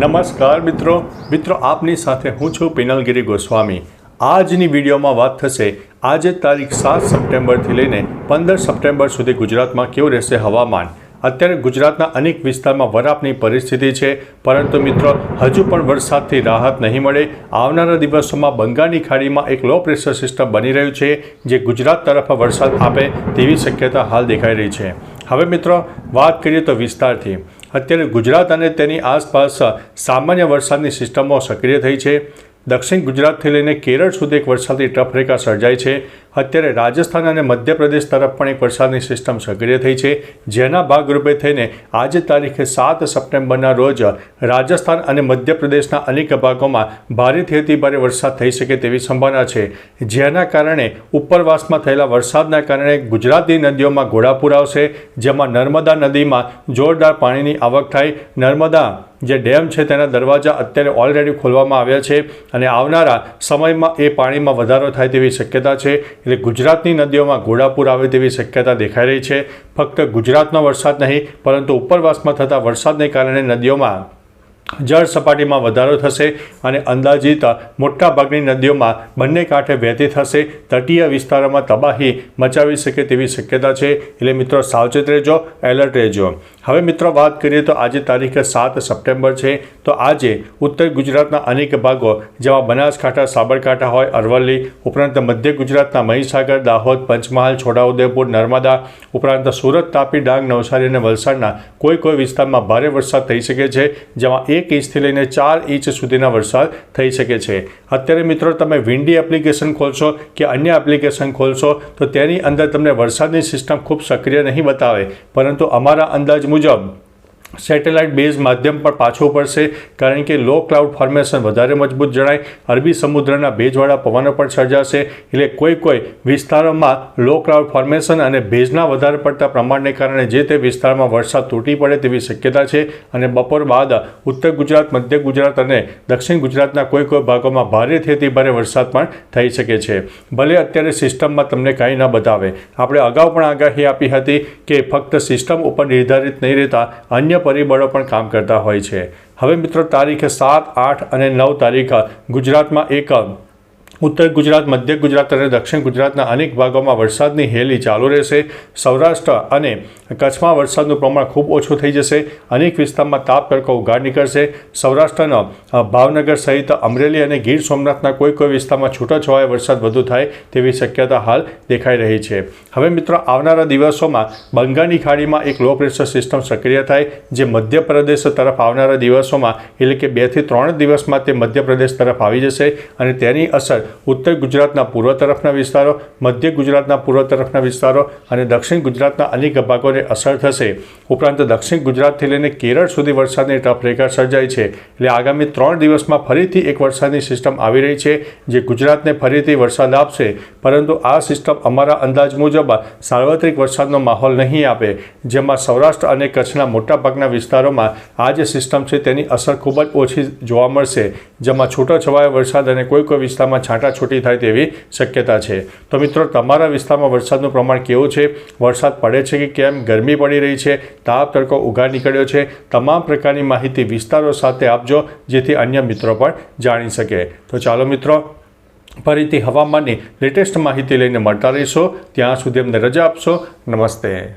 નમસ્કાર મિત્રો. મિત્રો, આપની સાથે હું છું પિનલગીરી ગોસ્વામી. આજની વિડીયોમાં વાત થશે આજે તારીખ સાત સપ્ટેમ્બરથી લઈને પંદર સપ્ટેમ્બર સુધી ગુજરાતમાં કેવું રહેશે હવામાન? અત્યારે ગુજરાતના અનેક વિસ્તારમાં વરાપની પરિસ્થિતિ છે, પરંતુ મિત્રો, હજુ પણ વરસાદથી રાહત નહીં મળે. આવનારા દિવસોમાં બંગાળની ખાડીમાં એક લો પ્રેશર સિસ્ટમ બની રહ્યું છે, જે ગુજરાત તરફ વરસાદ આપે તેવી શક્યતા હાલ દેખાઈ રહી છે. હવે મિત્રો, વાત કરીએ તો વિસ્તારથી. અત્યારે ગુજરાત અને તેની આસપાસ સામાન્ય વરસાદની સિસ્ટમો સક્રિય થઈ છે. દક્ષિણ ગુજરાતથી લઈને કેરળ સુધી એક વરસાદી ટફ રેખા સર્જાઈ છે. અત્યારે રાજસ્થાન અને મધ્યપ્રદેશ તરફ પણ એક વરસાદની સિસ્ટમ સક્રિય થઈ છે. જેના ભાગરૂપે થઈને આજે તારીખે સાત સપ્ટેમ્બરના રોજ રાજસ્થાન અને મધ્યપ્રદેશના અનેક ભાગોમાં ભારેથી અતિ વરસાદ થઈ શકે તેવી સંભાવના છે. જેના કારણે ઉપરવાસમાં થયેલા વરસાદના કારણે ગુજરાતની નદીઓમાં ઘોડાપૂર આવશે, જેમાં નર્મદા નદીમાં જોરદાર પાણીની આવક થાય. નર્મદા જે ડેમ છે તેના દરવાજા અત્યારે ઓલરેડી ખોલવામાં આવ્યા છે અને આવનારા સમયમાં એ પાણીમાં વધારો થાય તેવી શક્યતા છે. એટલે ગુજરાતની નદીઓમાં ઘોડાપૂર આવે તેવી શક્યતા દેખાઈ રહી છે. ફક્ત ગુજરાતનો વરસાદ નહીં, પરંતુ ઉપરવાસમાં થતા વરસાદને કારણે નદીઓમાં જળ સપાટીમાં વધારો થશે અને અંદાજિત મોટાભાગની નદીઓમાં બંને કાંઠે વહેતી થશે. તટીય વિસ્તારોમાં તબાહી મચાવી શકે તેવી શક્યતા છે. એટલે મિત્રો, સાવચેત રહેજો, એલર્ટ રહેજો. હવે મિત્રો, વાત કરીએ તો આજે તારીખે સાત સપ્ટેમ્બર છે. તો આજે ઉત્તર ગુજરાતના અનેક ભાગો જેમાં બનાસકાંઠા, સાબરકાંઠા હોય, અરવલ્લી, ઉપરાંત મધ્ય ગુજરાતના મહીસાગર, દાહોદ, પંચમહાલ, છોટાઉદેપુર, નર્મદા, ઉપરાંત સુરત, તાપી, ડાંગ, નવસારી અને વલસાડના કોઈ કોઈ વિસ્તારમાં ભારે વરસાદ થઈ શકે છે. જેમાં એક ઇંચથી લઈને ચાર ઇંચ સુધીના વરસાદ થઈ શકે છે. અત્યારે મિત્રો તમે વિન્ડી એપ્લિકેશન ખોલશો કે અન્ય એપ્લિકેશન ખોલશો, તો તેની અંદર તમને વરસાદની સિસ્ટમ ખૂબ સક્રિય નહીં બતાવે. પરંતુ અમારા અંદાજ મુજબ સેટેલાઇટ બેઝ માધ્યમ પર પાછું પડશે, કારણ કે લો ક્લાઉડ ફોર્મેશન વધારે મજબૂત જણાય. અરબી સમુદ્રના ભેજવાળા પવનો પણ સર્જાશે. એટલે કોઈ કોઈ વિસ્તારોમાં લો ક્લાઉડ ફોર્મેશન અને ભેજના વધારે પડતા પ્રમાણને કારણે જે તે વિસ્તારમાં વરસાદ તૂટી પડે તેવી શક્યતા છે. અને બપોર બાદ ઉત્તર ગુજરાત, મધ્ય ગુજરાત અને દક્ષિણ ગુજરાતના કોઈ કોઈ ભાગોમાં ભારેથી અતિ ભારે વરસાદ પણ થઈ શકે છે. ભલે અત્યારે સિસ્ટમમાં તમને કાંઈ ન બતાવે. આપણે અગાઉ પણ આગાહી આપી હતી કે ફક્ત સિસ્ટમ ઉપર નિર્ધારિત નહીં રહેતા અન્ય પરિબળો પણ કામ કરતા હોય છે. હવે મિત્રો તારીખે સાત, આઠ અને નવ તારીખ ગુજરાતમાં એક ઉત્તર ગુજરાત, મધ્ય ગુજરાત અને દક્ષિણ ગુજરાતના અનેક ભાગોમાં વરસાદની હેલી ચાલુ રહેશે. સૌરાષ્ટ્ર અને કચ્છમાં વરસાદનું પ્રમાણ ખૂબ ઓછું થઈ જશે. અનેક વિસ્તારમાં તાપ તડકો ઉઘાડ નીકળશે. સૌરાષ્ટ્રના ભાવનગર સહિત અમરેલી અને ગીર સોમનાથના કોઈ કોઈ વિસ્તારમાં છૂટાછવાયા વરસાદ વધુ થાય તેવી શક્યતા હાલ દેખાઈ રહી છે. હવે મિત્રો, આવનારા દિવસોમાં બંગાળની ખાડીમાં એક લો પ્રેશર સિસ્ટમ સક્રિય થાય, જે મધ્યપ્રદેશ તરફ આવનારા દિવસોમાં એટલે કે બેથી ત્રણ દિવસમાં તે મધ્યપ્રદેશ તરફ આવી જશે અને તેની અસર ઉત્તર ગુજરાતના પૂર્વ તરફના વિસ્તારો, મધ્ય ગુજરાતના પૂર્વ તરફના વિસ્તારો અને દક્ષિણ ગુજરાતના અનેક ભાગોને અસર થશે. ઉપરાંત દક્ષિણ ગુજરાતથી લઈને કેરળ સુધી વરસાદની ટફરેખા સર્જાઈ છે. એટલે આગામી ત્રણ દિવસમાં ફરીથી એક વરસાદની સિસ્ટમ આવી રહી છે, જે ગુજરાતને ફરીથી વરસાદ આપશે. પરંતુ આ સિસ્ટમ અમારા અંદાજ મુજબ સાર્વત્રિક વરસાદનો માહોલ નહીં આપે, જેમાં સૌરાષ્ટ્ર અને કચ્છના મોટાભાગના વિસ્તારોમાં આ જે સિસ્ટમ છે તેની અસર ખૂબ જ ઓછી જોવા મળશે, જેમાં છૂટોછવાયો વરસાદ અને કોઈ કોઈ વિસ્તારમાં છાંટાછૂટી થાય તેવી શક્યતા છે. તો મિત્રો, તમારા વિસ્તારમાં વરસાદનું પ્રમાણ કેવું છે? વરસાદ પડે છે કે કેમ? ગરમી પડી રહી છે? તાપ, તડકો ઉઘા નીકળ્યો છે? તમામ પ્રકારની માહિતી વિસ્તારો સાથે આપજો, જેથી અન્ય મિત્રો પણ જાણી શકે. તો ચાલો મિત્રો, ફરીથી હવામાનની લેટેસ્ટ માહિતી લઈને મળતા રહીશો. ત્યાં સુધી અમને રજા આપશો. નમસ્તે.